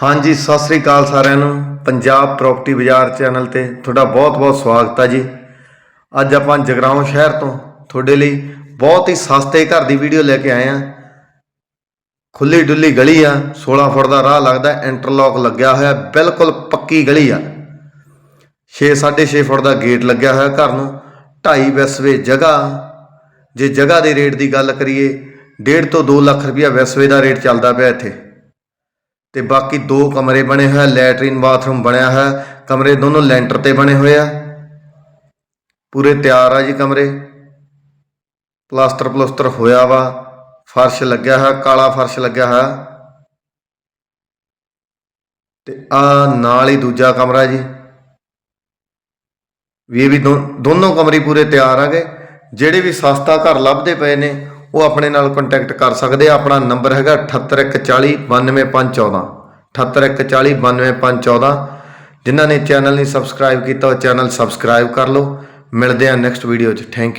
ਹਾਂਜੀ, ਸਤਿ ਸ੍ਰੀ ਅਕਾਲ ਸਾਰਿਆਂ ਨੂੰ। ਪੰਜਾਬ ਪ੍ਰਾਪਰਟੀ ਬਾਜ਼ਾਰ ਚੈਨਲ ਤੇ ਤੁਹਾਡਾ ਬਹੁਤ-ਬਹੁਤ ਸਵਾਗਤ ਹੈ ਜੀ। ਅੱਜ ਆਪਾਂ ਜਗਰਾਉਂ ਸ਼ਹਿਰ ਤੋਂ ਤੁਹਾਡੇ ਲਈ ਬਹੁਤ ਹੀ ਸਸਤੇ ਘਰ ਦੀ ਵੀਡੀਓ ਲੈ ਕੇ ਆਏ ਆ ਖੁੱਲੀ ਡੁੱਲੀ ਗਲੀ ਆ 16 ਫੁੱਟ ਦਾ ਰਾਹ ਲੱਗਦਾ, ਇੰਟਰਲੌਕ ਲੱਗਿਆ ਹੋਇਆ, ਬਿਲਕੁਲ ਪੱਕੀ ਗਲੀ ਆ। 6 6.5 ਫੁੱਟ ਦਾ ਗੇਟ ਲੱਗਿਆ ਹੋਇਆ ਘਰ ਨੂੰ 2.5 ਵੈਸਵੇ ਜਗ੍ਹਾ। ਜੇ ਜਗ੍ਹਾ ਦੇ ਰੇਟ ਦੀ ਗੱਲ ਕਰੀਏ 1.5 ਤੋਂ 2 ਲੱਖ ਰੁਪਇਆ ਵੈਸਵੇ ਦਾ ਰੇਟ ਚੱਲਦਾ ਪਿਆ ਇੱਥੇ। ਤੇ ਬਾਕੀ ਦੋ ਕਮਰੇ ਬਣੇ ਹੋਏ ਆ, ਲੈਟਰਿਨ ਬਾਥਰੂਮ ਬਣਿਆ ਹੈ ਕਮਰੇ ਦੋਨੋਂ ਲੈਂਟਰ ਤੇ ਬਣੇ ਹੋਏ ਆ। ਪੂਰੇ ਤਿਆਰ ਆ ਜੀ ਕਮਰੇ। ਪਲਾਸਟਰ ਪਲਸਟਰ ਹੋਇਆ ਵਾ, ਫਰਸ਼ ਲੱਗਿਆ ਹੈ ਕਾਲਾ ਫਰਸ਼ ਲੱਗਿਆ ਹੈ ਤੇ ਆ ਨਾਲ ਹੀ ਦੂਜਾ ਕਮਰਾ ਜੀ। ਵੀ ਇਹ ਵੀ ਦੋ- ਦੋਨੋਂ ਕਮਰੇ ਪੂਰੇ ਤਿਆਰ ਆਗੇ ਜਿਹੜੇ ਵੀ ਸਸਤਾ ਘਰ ਲੱਭਦੇ ਪਏ ਨੇ ਉਹ ਆਪਣੇ ਨਾਲ ਕੰਟੈਕਟ ਕਰ ਸਕਦੇ ਆ। ਆਪਣਾ ਨੰਬਰ ਹੈਗਾ 78140 92514 78140 92514 ਜਿਨ੍ਹਾਂ ਨੇ ਚੈਨਲ ਨਹੀਂ ਸਬਸਕ੍ਰਾਈਬ ਕੀਤਾ, ਉਹ ਚੈਨਲ ਸਬਸਕ੍ਰਾਈਬ ਕਰ ਲਓ। ਮਿਲਦੇ ਆ ਨੈਕਸਟ ਵੀਡੀਓ 'ਚ। Thank you